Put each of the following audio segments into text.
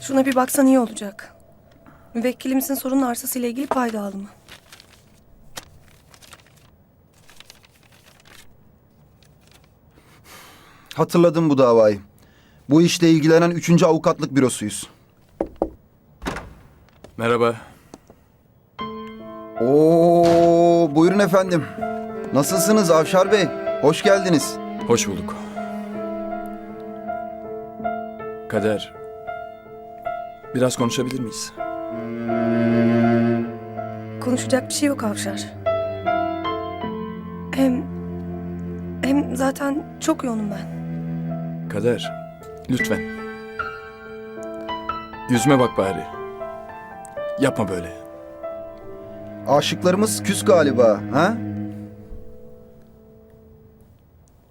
Şuna bir baksan iyi olacak. Müvekkilimizin sorunun arsasıyla ilgili pay dağılımı. Hatırladım bu davayı. Bu işle ilgilenen üçüncü avukatlık bürosuyuz. Merhaba. Oo, buyurun efendim. Nasılsınız Avşar Bey? Hoş geldiniz. Hoş bulduk. Kader. Biraz konuşabilir miyiz? Konuşacak bir şey yok Avşar. Hem... Hem zaten çok yoğunum ben. Kader. Lütfen. Yüzüme bak bari. Yapma böyle. Aşıklarımız küs galiba, ha?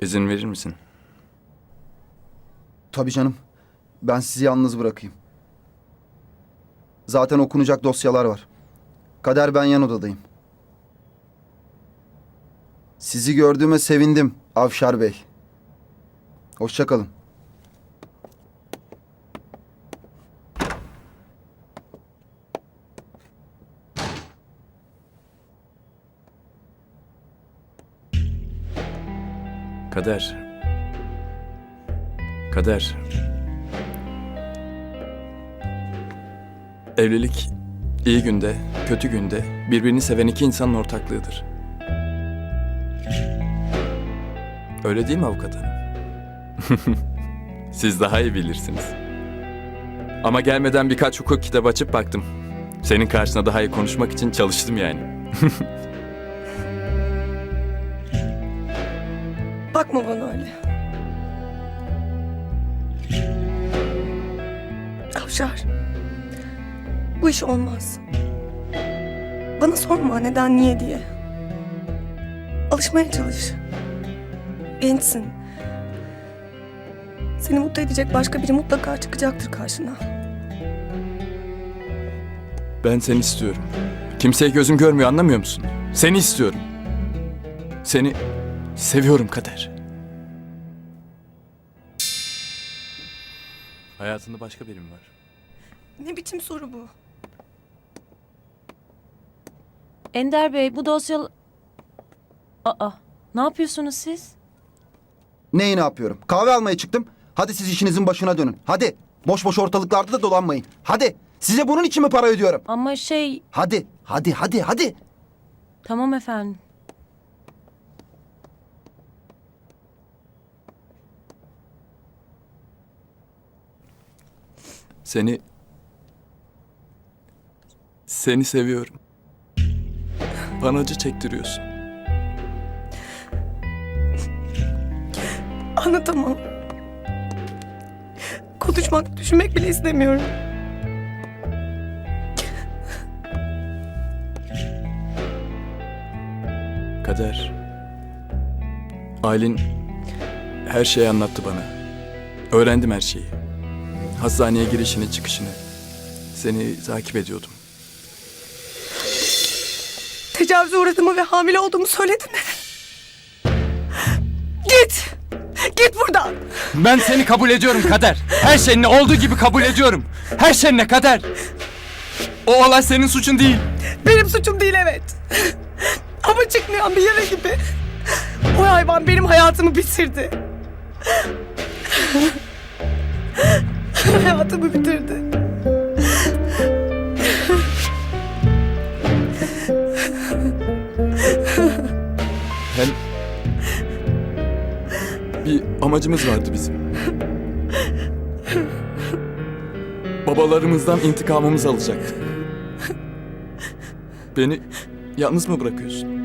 İzin verir misin? Tabii canım. Ben sizi yalnız bırakayım. Zaten okunacak dosyalar var. Kader ben yan odadayım. Sizi gördüğüme sevindim Avşar Bey. Hoşçakalın. Kader. Kader. Evlilik iyi günde, kötü günde birbirini seven iki insanın ortaklığıdır. Öyle değil mi avukat hanım? Siz daha iyi bilirsiniz. Ama gelmeden birkaç hukuk kitabı açıp baktım. Senin karşına daha iyi konuşmak için çalıştım yani. Bakma bana öyle. Avşar. Bu iş olmaz. Bana sorma neden niye diye. Alışmaya çalış. Gençsin. Seni mutlu edecek başka biri mutlaka çıkacaktır karşına. Ben seni istiyorum. Kimseye gözüm görmüyor anlamıyor musun? Seni istiyorum. Seni seviyorum Kader. Hayatında başka biri mi var? Ne biçim soru bu? Ender Bey bu dosya... Aa, ne yapıyorsunuz siz? Neyi ne yapıyorum? Kahve almaya çıktım. Hadi siz işinizin başına dönün. Hadi. Boş boş ortalıklarda da dolanmayın. Hadi. Size bunun için mi para ödüyorum? Ama şey... Hadi. Hadi hadi hadi. Tamam efendim. Seni... Seni seviyorum. Bana acı çektiriyorsun. Anlatamam. Konuşmak, düşünmek bile istemiyorum. Kader. Aylin her şeyi anlattı bana. Öğrendim her şeyi. Hastaneye girişini çıkışını. Seni takip ediyordum. Tecavüze uğradığımı ve hamile olduğumu söyledin mi? Git! Git buradan! Ben seni kabul ediyorum Kader. Her şeyinle olduğu gibi kabul ediyorum. Her şeyinle Kader. O olay senin suçun değil. Benim suçum değil evet. Ama çıkmayan bir yara gibi. O hayvan benim hayatımı bitirdi. hayatımı bitirdi. Bir amacımız vardı bizim. Babalarımızdan intikamımızı alacaktı. Beni yalnız mı bırakıyorsun?